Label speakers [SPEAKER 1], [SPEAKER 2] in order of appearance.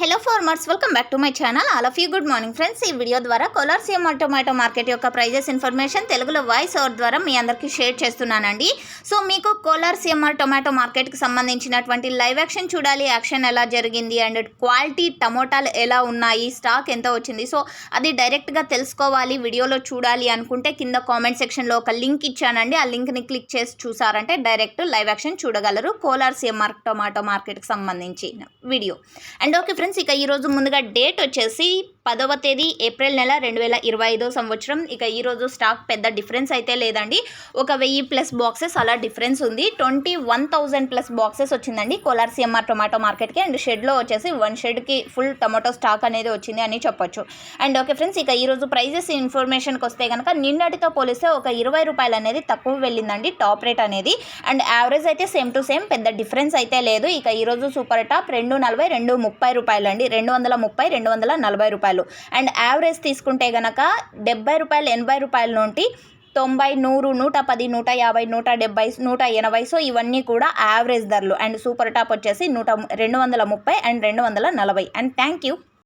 [SPEAKER 1] Hello farmers welcome back to my channel all of you good morning friends ఈ video ద్వారా Kolar tomato market యొక్క prices information తెలుగులో voice over ద్వారా మీ అందరికీ షేర్ చేస్తున్నానండి. సో మీకు కోలార్ సీఎంఆర్ టొమాటో మార్కెట్కి సంబంధించినటువంటి లైవ్ యాక్షన్ చూడాలి. యాక్షన్ ఎలా జరిగింది? అండ్ క్వాలిటీ టమోటాలు ఎలా ఉన్నాయి? స్టాక్ ఎంత వచ్చింది? సో అది డైరెక్ట్గా తెలుసుకోవాలి. వీడియోలో చూడాలి అనుకుంటే కింద కామెంట్ సెక్షన్లో ఒక లింక్ ఇచ్చానండి. ఆ లింక్ని క్లిక్ చేసి చూసారంటే డైరెక్ట్ లైవ్ యాక్షన్ చూడగలరు కోలార్ సీఎంఆర్ టొమాటో మార్కెట్కి సంబంధించిన వీడియో అండ్ ఓకే ఫ్రెండ్స్ ఇక ఈరోజు ముందుగా డేట్ వచ్చేసి పదవ తేదీ ఏప్రిల్ నెల రెండు వేల ఇరవై ఐదో సంవత్సరం. ఇక ఈరోజు స్టాక్ పెద్ద డిఫరెన్స్ అయితే లేదండి. ఒక వెయ్యి ప్లస్ బాక్సెస్ అలా డిఫరెన్స్ ఉంది. Twenty one thousand plus boxes వచ్చిందండి కోలార్ సిఎంఆర్ టొమాటో మార్కెట్కి. అండ్ షెడ్లో వచ్చేసి వన్ షెడ్కి ఫుల్ టొమాటో స్టాక్ అనేది వచ్చింది అని చెప్పొచ్చు. అండ్ ఓకే ఫ్రెండ్స్ ఇక ఈరోజు ప్రైజెస్ ఇన్ఫర్మేషన్కి వస్తే కనుక నిన్నటితో పోలిస్తే ఒక ఇరవై రూపాయలు అనేది తక్కువ వెళ్ళిందండి టాప్ రేట్ అనేది. అండ్ యావరేజ్ అయితే సేమ్ టు సేమ్ పెద్ద డిఫరెన్స్ అయితే లేదు. ఇక ఈరోజు సూపర్ టాప్ రెండు నలభై రెండు ముప్పై రూపాయలు అండి రెండు వందల ముప్పై రెండు వందల నలభై రూపాయలు. రూపాయలు. అండ్ యావరేజ్ తీసుకుంటే గనక డెబ్బై రూపాయలు ఎనభై రూపాయల నుండి తొంభై నూరు నూట పది నూట యాభై నూట డెబ్బై నూట ఎనభై సో ఇవన్నీ కూడా యావరేజ్ ధరలు. అండ్ సూపర్ టాప్ వచ్చేసి నూట రెండు వందల ముప్పై అండ్ రెండు వందల నలభై. And thank you.